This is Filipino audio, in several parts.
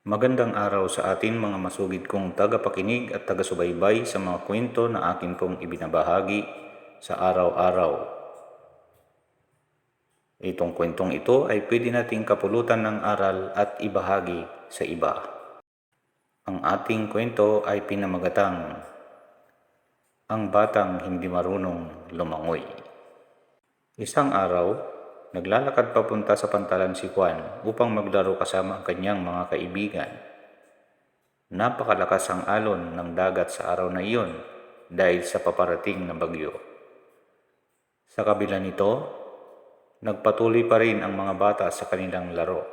Magandang araw sa atin mga masugid kong tagapakinig at taga-subaybay sa mga kwento na akin pong ibinabahagi sa araw-araw. Itong kwentong ito ay pwede nating kapulutan ng aral at ibahagi sa iba. Ang ating kwento ay pinamagatang Ang Batang Hindi Marunong Lumangoy. Isang araw, naglalakad papunta sa pantalan si Juan upang maglaro kasama ang kanyang mga kaibigan. Napakalakas ang alon ng dagat sa araw na iyon dahil sa paparating na bagyo. Sa kabila nito, nagpatuloy pa rin ang mga bata sa kanilang laro.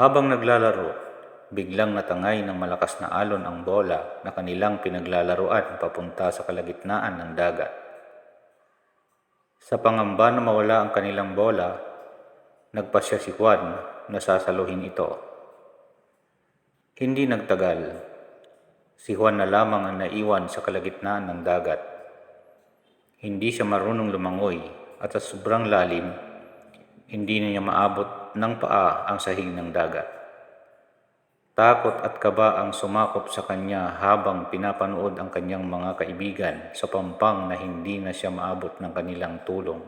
Habang naglalaro, biglang natangay ng malakas na alon ang bola na kanilang pinaglalaruan papunta sa kalagitnaan ng dagat. Sa pangamba na mawala ang kanilang bola, nagpasya si Juan na sasaluhin ito. Hindi nagtagal, si Juan na lamang ang naiwan sa kalagitnaan ng dagat. Hindi siya marunong lumangoy at sa sobrang lalim, hindi niya maabot ng paa ang sahig ng dagat. Takot at kaba ang sumakop sa kanya habang pinapanood ang kanyang mga kaibigan sa pampang na hindi na siya maabot ng kanilang tulong.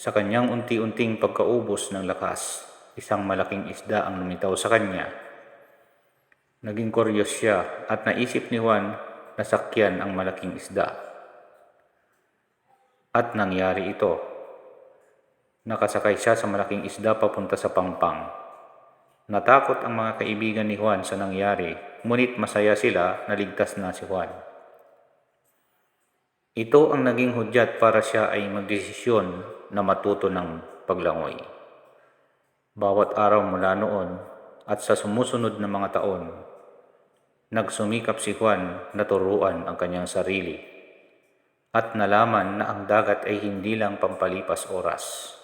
Sa kanyang unti-unting pagkaubos ng lakas, isang malaking isda ang lumitaw sa kanya. Naging kuryos siya at naisip ni Juan na sakyan ang malaking isda. At nangyari ito. Nakasakay siya sa malaking isda papunta sa pampang. Natakot ang mga kaibigan ni Juan sa nangyari, ngunit masaya sila na ligtas na si Juan. Ito ang naging hudyat para siya ay magdesisyon na matuto ng paglangoy. Bawat araw mula noon at sa sumusunod na mga taon, nagsumikap si Juan na turuan ang kanyang sarili at nalaman na ang dagat ay hindi lang pampalipas oras,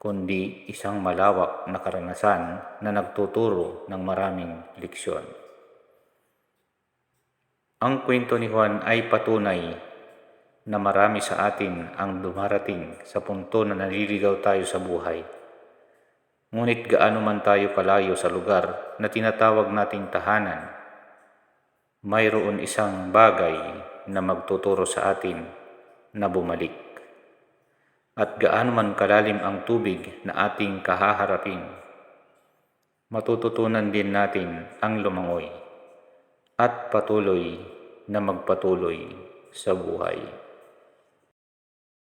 kundi isang malawak na karanasan na nagtuturo ng maraming leksyon. Ang kwento ni Juan ay patunay na marami sa atin ang dumarating sa punto na naliligaw tayo sa buhay. Ngunit gaano man tayo kalayo sa lugar na tinatawag nating tahanan, mayroon isang bagay na magtuturo sa atin na bumalik. At gaano man kalalim ang tubig na ating kahaharapin, matututunan din natin ang lumangoy at patuloy na magpatuloy sa buhay.